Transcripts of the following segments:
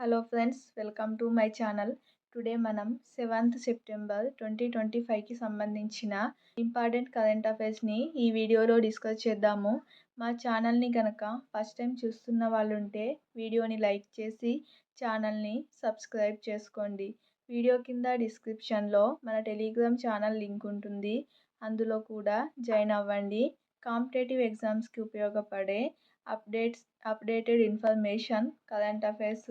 Hello friends welcome to my channel. Today మనం seventh September twenty twenty ఫైవ్కి సంబంధించిన important current అఫైర్స్ని ఈ వీడియోలో డిస్కస్ చేద్దాము. మా ఛానల్ని కనుక ఫస్ట్ టైం చూస్తున్న వాళ్ళు ఉంటే వీడియోని లైక్ చేసి ఛానల్ని సబ్స్క్రైబ్ చేసుకోండి. వీడియో కింద డిస్క్రిప్షన్లో మన టెలిగ్రామ్ ఛానల్ లింక్ ఉంటుంది. అందులో కూడా జాయిన్ అవ్వండి. కాంపిటేటివ్ ఎగ్జామ్స్కి ఉపయోగపడే updates updated information current affairs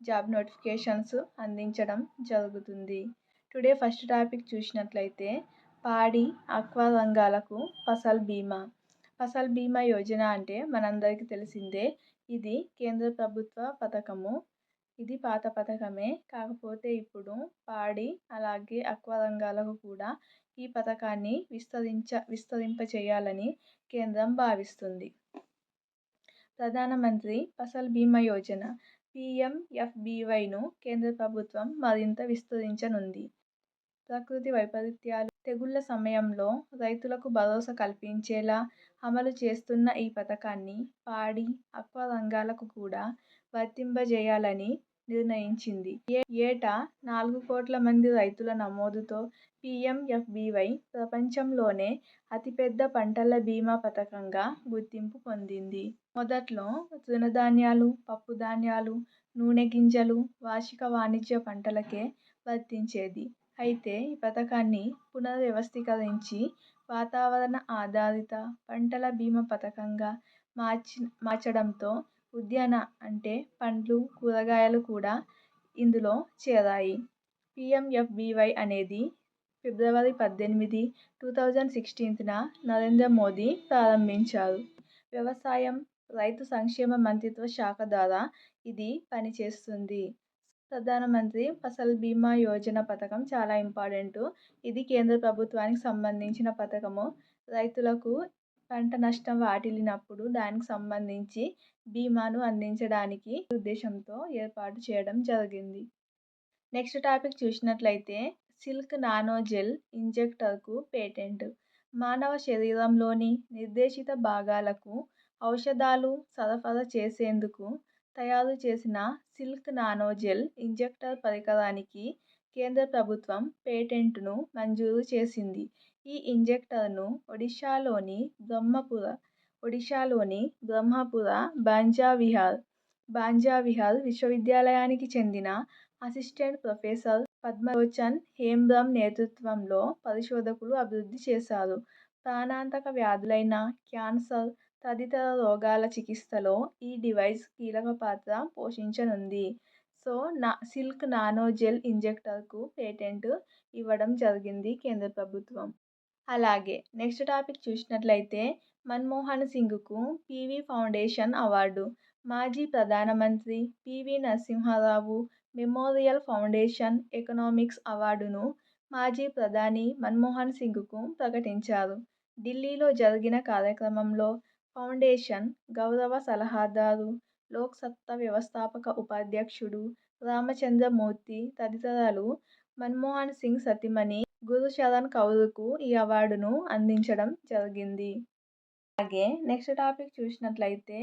job notifications అందించడం జరుగుతుంది. టుడే ఫస్ట్ టాపిక్ చూసినట్లయితే పాడి ఆక్వా రంగాలకు ఫసల్ బీమా. ఫసల్ బీమా యోజన అంటే మనందరికీ తెలిసిందే ఇది కేంద్ర ప్రభుత్వ పథకము. ఇది పాత పథకమే. కాకపోతే ఇప్పుడు పాడి అలాగే అక్వా రంగాలకు కూడా ఈ పథకాన్ని విస్తరించ విస్తరింపచేయాలని కేంద్రం భావిస్తుంది. ప్రధానమంత్రి ఫసల్ బీమా యోజన. పీఎంఎఫ్బీవైను కేంద్ర ప్రభుత్వం మరింత విస్తరించనుంది. ప్రకృతి వైపరీత్యాలు తెగుళ్ళ సమయంలో రైతులకు భరోసా కల్పించేలా అమలు చేస్తున్న ఈ పథకాన్ని పాడి ఆక్వా రంగాలకు కూడా వర్తింపజేయాలని నిర్ణయించింది. ఏటా నాలుగు కోట్ల మంది రైతుల నమోదుతో పీఎంఎఫ్బీవై ప్రపంచంలోనే అతిపెద్ద పంటల బీమా పథకంగా గుర్తింపు పొందింది. మొదట్లో తృణధాన్యాలు పప్పుధాన్యాలు నూనె గింజలు వార్షిక వాణిజ్య పంటలకే వర్తించేది. అయితే ఈ పథకాన్ని పునర్వ్యవస్థీకరించి వాతావరణ ఆధారిత పంటల బీమా పథకంగా మార్చి మార్చడంతో ఉద్యాన అంటే పండ్లు కూరగాయలు కూడా ఇందులో చేరాయి. పీఎంఎఫ్బీవై అనేది ఫిబ్రవరి పద్దెనిమిది టూ థౌజండ్ సిక్స్టీన్త్న నరేంద్ర మోదీ ప్రారంభించారు. వ్యవసాయం రైతు సంక్షేమ మంత్రిత్వ శాఖ ద్వారా ఇది పనిచేస్తుంది. ప్రధానమంత్రి ఫసల్ బీమా యోజన పథకం చాలా ఇంపార్టెంట్. ఇది కేంద్ర ప్రభుత్వానికి సంబంధించిన పథకము. రైతులకు పంట నష్టం వాటిల్లినప్పుడు దానికి సంబంధించి బీమాను అందించడానికి ఉద్దేశంతో ఏర్పాటు చేయడం జరిగింది. నెక్స్ట్ టాపిక్ చూసినట్లయితే సిల్క్ నానోజెల్ ఇంజెక్టర్కు పేటెంట్. మానవ శరీరంలోని నిర్దేశిత భాగాలకు ఔషధాలు సరఫరా చేసేందుకు తయారు చేసిన సిల్క్ నానోజెల్ ఇంజెక్టర్ పరికరానికి కేంద్ర ప్రభుత్వం పేటెంట్ను మంజూరు చేసింది. ఈ ఇంజెక్టర్ను ఒడిశాలోని బ్రహ్మపుర ఒడిశాలోని బ్రహ్మపుర బాంజావిహార్ బాంజావిహార్ విశ్వవిద్యాలయానికి చెందిన అసిస్టెంట్ ప్రొఫెసర్ పద్మలోచన్ హేమ్బ్రమ్ నేతృత్వంలో పరిశోధకులు అభివృద్ధి చేశారు. ప్రాణాంతక వ్యాధులైన క్యాన్సర్ తదితర రోగాల చికిత్సలో ఈ డివైస్ కీలక పాత్ర పోషించనుంది. సో నా సిల్క్ నానో జెల్ ఇంజెక్టర్కు పేటెంట్ ఇవ్వడం జరిగింది కేంద్ర ప్రభుత్వం. అలాగే నెక్స్ట్ టాపిక్ చూసినట్లయితే మన్మోహన్ సింగ్కు పీవీ ఫౌండేషన్ అవార్డు. మాజీ ప్రధానమంత్రి PV Narasimha Rao memorial foundation economics అవార్డును మాజీ ప్రధాని మన్మోహన్ సింగ్కు ప్రకటించారు. ఢిల్లీలో జరిగిన కార్యక్రమంలో ఫౌండేషన్ గౌరవ సలహాదారు లోక్సత్తా వ్యవస్థాపక ఉపాధ్యక్షుడు రామచంద్రమూర్తి తదితరులు మన్మోహన్ సింగ్ సతీమణి గురుశరణ్ కౌర్కు ఈ అవార్డును అందించడం జరిగింది. అలాగే నెక్స్ట్ టాపిక్ చూసినట్లయితే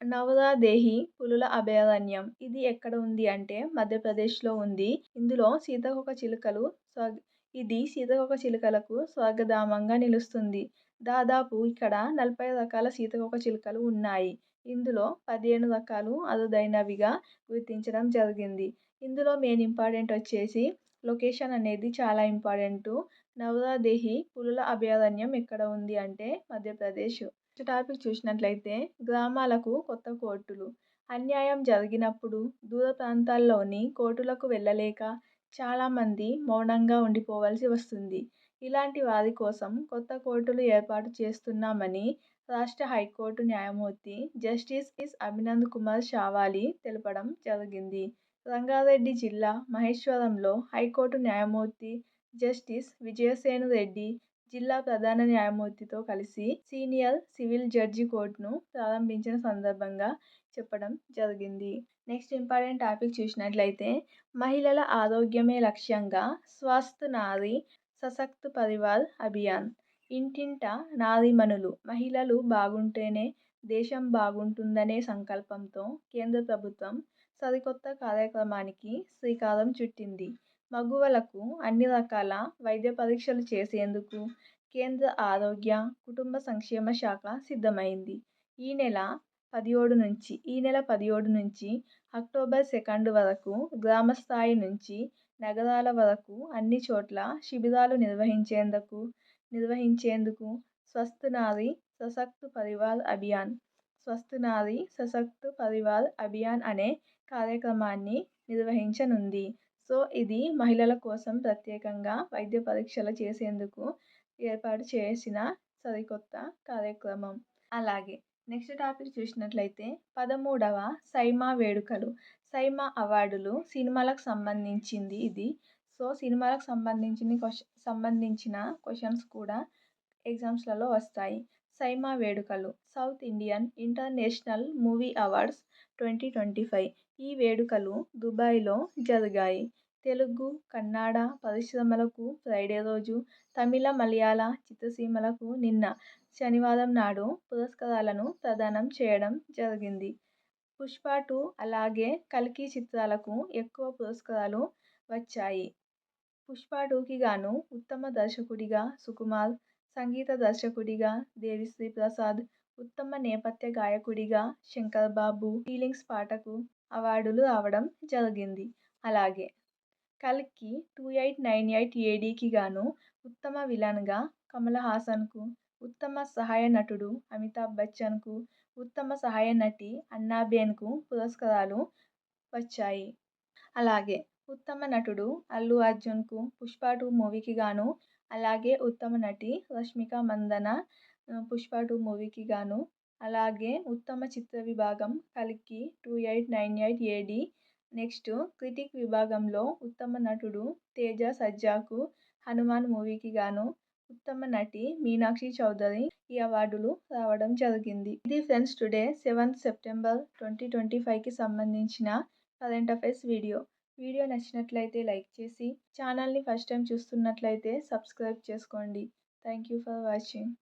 నవదాదేహి పులుల అభయారణ్యం. ఇది ఎక్కడ ఉంది అంటే మధ్యప్రదేశ్లో ఉంది. ఇందులో సీతాకోక చిలుకలు స్వ ఇది సీతాకోక చిలుకలకు స్వర్గధామంగా నిలుస్తుంది. దాదాపు ఇక్కడ నలభై రకాల సీతాకోక చిలుకలు ఉన్నాయి. ఇందులో పదిహేను రకాలు అరుదైనవిగా గుర్తించడం జరిగింది. ఇందులో మెయిన్ ఇంపార్టెంట్ వచ్చేసి లొకేషన్ అనేది చాలా ఇంపార్టెంటు నవరాదేహి పులుల అభయారణ్యం ఎక్కడ ఉంది అంటే మధ్యప్రదేశ్. టాపిక్ చూసినట్లయితే గ్రామాలకు కొత్త కోర్టులు. అన్యాయం జరిగినప్పుడు దూర ప్రాంతాల్లోని కోర్టులకు వెళ్ళలేక చాలామంది మౌనంగా ఉండిపోవాల్సి వస్తుంది. ఇలాంటి వారి కోసం కొత్త కోర్టులు ఏర్పాటు చేస్తున్నామని రాష్ట్ర హైకోర్టు న్యాయమూర్తి జస్టిస్ ఎస్ అభినంద్ కుమార్ షావాలి తెలపడం జరిగింది. రంగారెడ్డి జిల్లా మహేశ్వరంలో హైకోర్టు న్యాయమూర్తి జస్టిస్ విజయసేను రెడ్డి జిల్లా ప్రధాన న్యాయమూర్తితో కలిసి సీనియర్ సివిల్ జడ్జి కోర్టును ప్రారంభించిన సందర్భంగా చెప్పడం జరిగింది. నెక్స్ట్ ఇంపార్టెంట్ టాపిక్ చూసినట్లయితే మహిళల ఆరోగ్యమే లక్ష్యంగా స్వస్థ్ నారి సశక్త్ పరివార్ అభియాన్. ఇంటింట నారీమణులు మహిళలు బాగుంటేనే దేశం బాగుంటుందనే సంకల్పంతో కేంద్ర ప్రభుత్వం సరికొత్త కార్యక్రమానికి శ్రీకారం చుట్టింది. మగువలకు అన్ని రకాల వైద్య పరీక్షలు చేసేందుకు కేంద్ర ఆరోగ్య కుటుంబ సంక్షేమ శాఖ సిద్ధమైంది. ఈ నెల పదిహేడు నుంచి ఈ నెల పదిహేడు నుంచి అక్టోబర్ సెకండ్ వరకు గ్రామ స్థాయి నుంచి నగరాల వరకు అన్ని చోట్ల శిబిరాలు నిర్వహించేందుకు నిర్వహించేందుకు స్వస్థ నారి సశక్త్ పరివార్ అభియాన్ స్వస్థ నారి సశక్త్ పరివార్ అభియాన్ అనే కార్యక్రమాన్ని నిర్వహించనుంది. సో ఇది మహిళల కోసం ప్రత్యేకంగా వైద్య పరీక్షలు చేసేందుకు ఏర్పాటు చేసిన సరికొత్త కార్యక్రమం. అలాగే నెక్స్ట్ టాపిక్ చూసినట్లయితే పదమూడవ సైమా వేడుకలు. సైమా అవార్డులు సినిమాలకు సంబంధించింది ఇది. సో సినిమాలకు సంబంధించిన క్వశ్చన్ సంబంధించిన క్వశ్చన్స్ కూడా ఎగ్జామ్స్లలో వస్తాయి. సైమా వేడుకలు. South Indian international movie awards twenty twenty five. ఈ వేడుకలు దుబాయ్లో జరిగాయి. తెలుగు కన్నడ పరిశ్రమలకు ఫ్రైడే రోజు తమిళ మలయాళ చిత్రసీమలకు నిన్న శనివారం నాడు పురస్కారాలను ప్రదానం చేయడం జరిగింది. పుష్ప టూ అలాగే కల్కి చిత్రాలకు ఎక్కువ పురస్కారాలు వచ్చాయి. పుష్ప టూకి గాను ఉత్తమ దర్శకుడిగా సుకుమార్ సంగీత దర్శకుడిగా దేవిశ్రీ ప్రసాద్ ఉత్తమ నేపథ్య గాయకుడిగా శంకర్ బాబు ఫీలింగ్స్ పాటకు అవార్డులు రావడం జరిగింది. అలాగే కల్కి టూ ఎయిట్ నైన్ ఎయిట్ ఏడీకి గాను ఉత్తమ విలన్గా కమల్ హాసన్కు ఉత్తమ సహాయ నటుడు అమితాబ్ బచ్చన్కు ఉత్తమ సహాయ నటి అన్నాబేన్కు పురస్కారాలు వచ్చాయి. అలాగే ఉత్తమ నటుడు అల్లు అర్జున్కు పుష్ప టూ మూవీకి గాను అలాగే ఉత్తమ నటి రష్మిక మందన పుష్ప టూ మూవీకి గాను అలాగే ఉత్తమ చిత్ర విభాగం కల్కి two eight nine eight AD next critic విభాగంలో ఉత్తమ నటుడు తేజ సజ్జాకు హనుమాన్ మూవీకి గాను ఉత్తమ నటి మీనాక్షి చౌదరి ఈ అవార్డులు రావడం జరిగింది. ఇది friends today seventh September twenty twenty ఫైవ్కి సంబంధించిన కరెంట్ అఫైర్స్ వీడియో. వీడియో నచ్చినట్లయితే లైక్ చేసి ఛానల్ని ఫస్ట్ టైం చూస్తున్నట్లయితే సబ్స్క్రైబ్ చేసుకోండి. Thank you for watching.